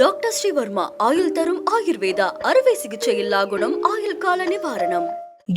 Doctor Sreevarma ஆயுள் தரும் ஆயுர்வேதா அறுவை சிகிச்சையில்லா குணம் ஆயுள் கால நிவாரணம்.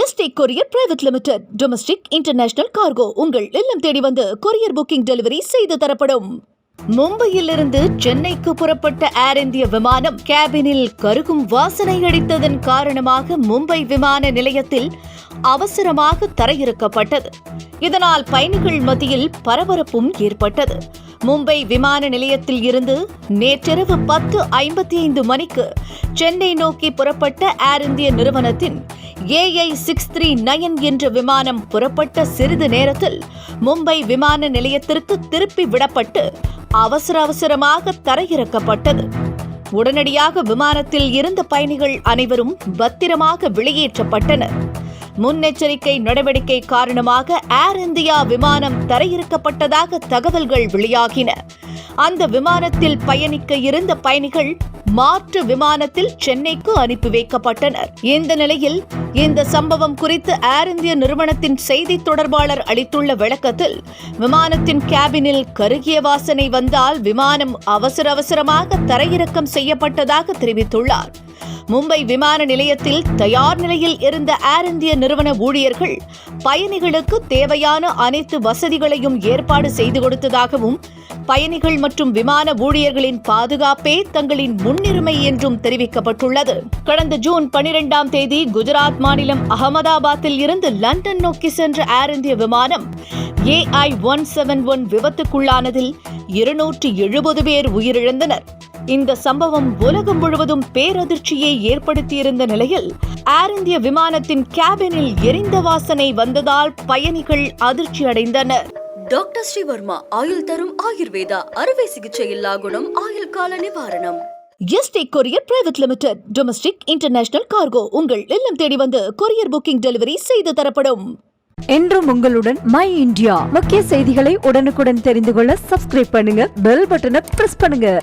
ST courier private limited domestic international cargo உங்கள் இல்லம் தேடி வந்து கொரியர் புக்கிங் டெலிவரி செய்து தரப்படும். மும்பையிலிருந்து சென்னைக்கு புறப்பட்ட ஏர் இந்திய விமானம் கேபினில் கருகும் வாசனை அடித்ததன் காரணமாக மும்பை விமான நிலையத்தில் அவசரமாக தரையிறக்கப்பட்டது. இதனால் பயணிகள் மத்தியில் பரபரப்பும் ஏற்பட்டது. மும்பை விமான நிலையத்தில் இருந்து நேற்றிரவு பத்து ஐம்பத்தி ஐந்து மணிக்கு சென்னை நோக்கி புறப்பட்ட ஏர் இந்திய நிறுவனத்தின் ஏஐ சிக்ஸ் த்ரீ நயன் என்ற விமானம் புறப்பட்ட சிறிது நேரத்தில் மும்பை விமான நிலையத்திற்கு திருப்பி விடப்பட்டு அவசர அவசரமாக தரையிறக்கப்பட்டது. உடனடியாக விமானத்தில் இருந்த பயணிகள் அனைவரும் பத்திரமாக வெளியேற்றப்பட்டனர். முன்னெச்சரிக்கை நடவடிக்கை காரணமாக ஏர் இந்தியா விமானம் தரையிறக்கப்பட்டதாக தகவல்கள் வெளியாகின. அந்த விமானத்தில் பயணிக்க இருந்த பயணிகள் மாற்று விமானத்தில் சென்னைக்கு அனுப்பி வைக்கப்பட்டனர். இந்த நிலையில் இந்த சம்பவம் குறித்து ஏர் இந்திய நிறுவனத்தின் செய்தி தொடர்பாளர் அளித்துள்ள விளக்கத்தில் விமானத்தின் கேபினில் கருகிய வாசனை வந்தால் விமானம் அவசர அவசரமாக தரையிறக்கம் செய்யப்பட்டதாக தெரிவித்துள்ளார். மும்பை விமான நிலையத்தில் தயார் நிலையில் இருந்த ஏர் இந்திய நிறுவன ஊழியர்கள் பயணிகளுக்கு தேவையான அனைத்து வசதிகளையும் ஏற்பாடு செய்து கொடுத்ததாகவும் பயணிகள் மற்றும் விமான ஊழியர்களின் பாதுகாப்பே தங்களின் முன்னுரிமை என்றும் தெரிவிக்கப்பட்டுள்ளது. கடந்த ஜூன் பனிரெண்டாம் தேதி குஜராத் மாநிலம் அகமதாபாத்தில் இருந்து லண்டன் நோக்கி சென்ற ஏர் இந்திய விமானம் ஏஐ ஒன் செவன் ஒன் விபத்துக்குள்ளானதில் இருநூற்றி எழுபது பேர் உயிரிழந்தனர். இந்த சம்பவம் உலகம் முழுவதும் பேரதிர்ச்சியை ஏற்படுத்தியிருந்த நிலையில் ஏர் இந்திய விமானத்தின் கேபினில் எரிந்த வாசனை வந்ததால் பயணிகள் அதிர்ச்சி அடைந்தனர். டாக்டர் ஸ்ரீவர்மா ஆயுள் தரும் ஆயுர்வேதா அறுவை சிகிச்சையில்லா குணம் ஆயுள் கால நிவாரணம். ST courier private limited domestic international cargo உங்கள் இல்லம் தேடி வந்து கொரியர் புக்கிங் டெலிவரி செய்து தரப்படும். என்றும் உங்களுடன் மை இந்தியா முக்கிய செய்திகளை உடனுக்குடன் தெரிந்து கொள்ள சப்ஸ்கிரைப் பண்ணுங்க பெல் பட்டனை பிரஸ் பண்ணுங்க.